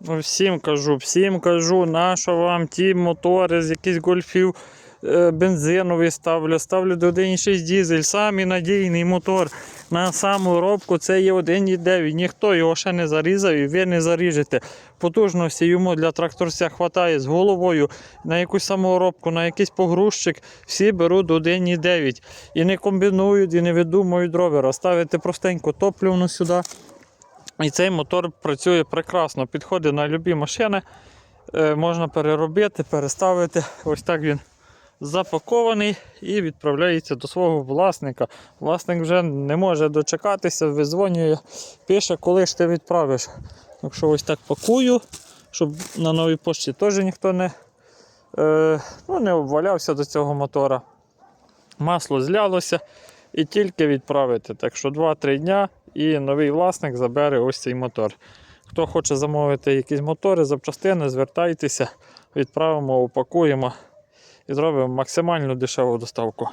Ну, всім кажу, всім кажу, нащо вам ті мотори з якихось гольфів е, бензинові ставлю, ставлю до 1.6 дізель, самий надійний мотор на саму робку це є 1.9. Ніхто його ще не зарізав і ви не заріжете. Потужності йому для тракторця хватає з головою на якусь саморобку, на якийсь погрузчик. Всі беруть 1.9 і не комбінують, і не видумують дровера. Ставите простенько топливну сюди. І цей мотор працює прекрасно, підходить на любі машини. Е, можна переробити, переставити. Ось так він запакований і відправляється до свого власника. Власник вже не може дочекатися, визвонює, пише, коли ж ти відправиш. Так що ось так пакую, щоб на новій пошті теж ніхто не, е, ну, не обвалявся до цього мотора. Масло злялося і тільки відправити. Так що 2-3 дня і новий власник забере ось цей мотор. Хто хоче замовити якісь мотори, запчастини, звертайтеся, відправимо, упакуємо і зробимо максимально дешеву доставку.